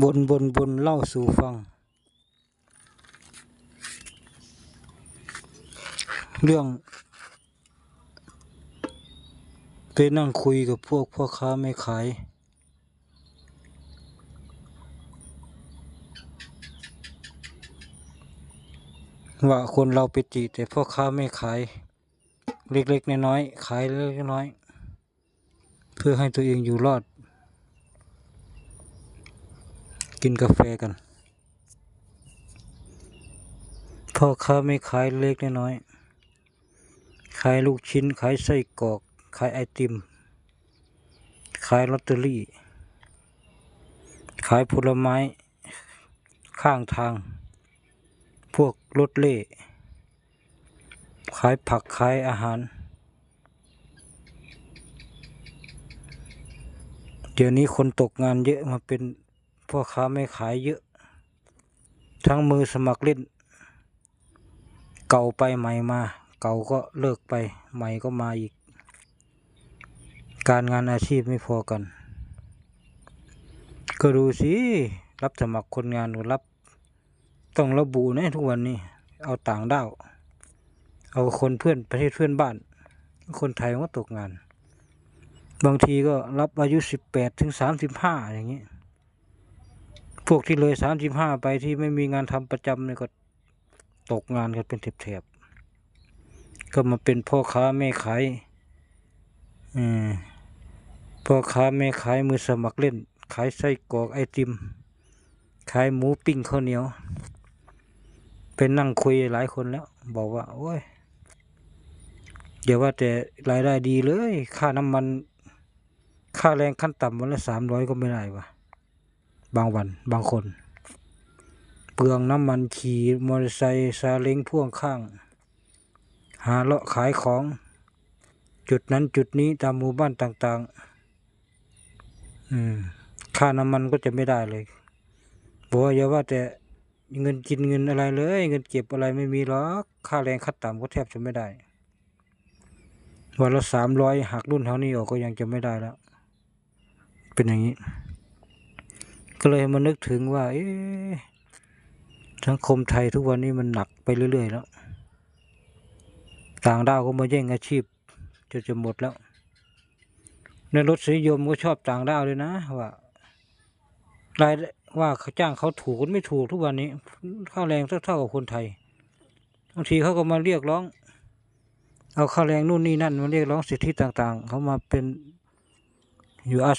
บนบนบนเล่าสู่ฟัง เรื่องไปนั่งคุยกับพวกพ่อค้าไม่ขาย ว่าคนเราไปจีแต่พ่อค้าไม่ขาย เล็กๆน้อยๆขายเล็กๆน้อย เพื่อให้ตัวเองอยู่รอด กินกาแฟกัน พ่อค้าไม่ขายเล็กน้อย ขายลูกชิ้น ขายไส้กรอก ขายไอติม ขายลอตเตอรี่ ขายผลไม้ ข้างทาง พวกรถเล่ ขายผักขายอาหาร เดี๋ยวนี้คนตกงานเยอะมาเป็น พ่อค้าไม่ขายเยอะ ทั้งมือสมัครเล่น เก่าไปใหม่มา เก่าก็เลิกไป ใหม่ก็มาอีก การงานอาชีพไม่พอกัน ก็ดูสิ รับสมัครคนงานก็รับ ต้องระบุนะทุกวันนี้ เอาต่างด้าว เอาคนเพื่อนประเทศเพื่อนบ้าน คนไทยก็ตกงาน บางทีก็รับอายุสิบแปดถึงสามสิบห้าอย่างนี้ พวกที่เลยสามสิบห้าไปที่ไม่มีงานทำประจำเนี่ยก็ตกงานกันเป็นแถบๆก็มาเป็นพ่อค้าแม่ขายอืมพ่อค้าแม่ขายมือสมัครเล่น ขายไส้กรอกไอติม ขายหมูปิ้งข้าวเหนียวเป็นนั่งคุยหลายคนแล้ว บอกว่า โอ้ยอย่าว่าแต่รายได้ดีเลย ค่าน้ำมัน ค่าแรงขั้นต่ำวันละสามร้อยก็ไม่ได้วะ บางวันบางคน เปลืองน้ำมันขี่มอเตอร์ไซค์ซาเล้งพ่วงข้าง หาเลาะขายของ จุดนั้นจุดนี้ตามหมู่บ้านต่าง ๆ ค่าน้ำมันก็จะไม่ได้เลยบอกว่าอย่าว่าแต่เงินกินเงินอะไรเลย เงินเก็บอะไรไม่มีหรอกค่าแรงขั้นต่ำก็แทบจะไม่ได้วันละสามร้อยหักรุ่นเท่านี้ออกก็ยังจะไม่ได้แล้ว เป็นอย่างนี้ ก็เลยมานึกถึงว่าเอสังคมไทยทุกวันนี้มันหนักไปเรื่อย ๆ แล้ว ต่างด้าวก็มาแย่งอาชีพจะจะหมดแล้ว ในรถสิยมก็ชอบต่างด้าวเลยนะว่ารายได้ว่าเขาจ้างเขาถูกไม่ถูกทุกวันนี้ค่าแรงเท่าเท่ากับคนไทยบางทีเขาก็มาเรียกร้อง เอาค่าแรงนู่นนี่นั่นมาเรียกร้องสิทธิต่าง ๆ เขามาเป็นอยู่อา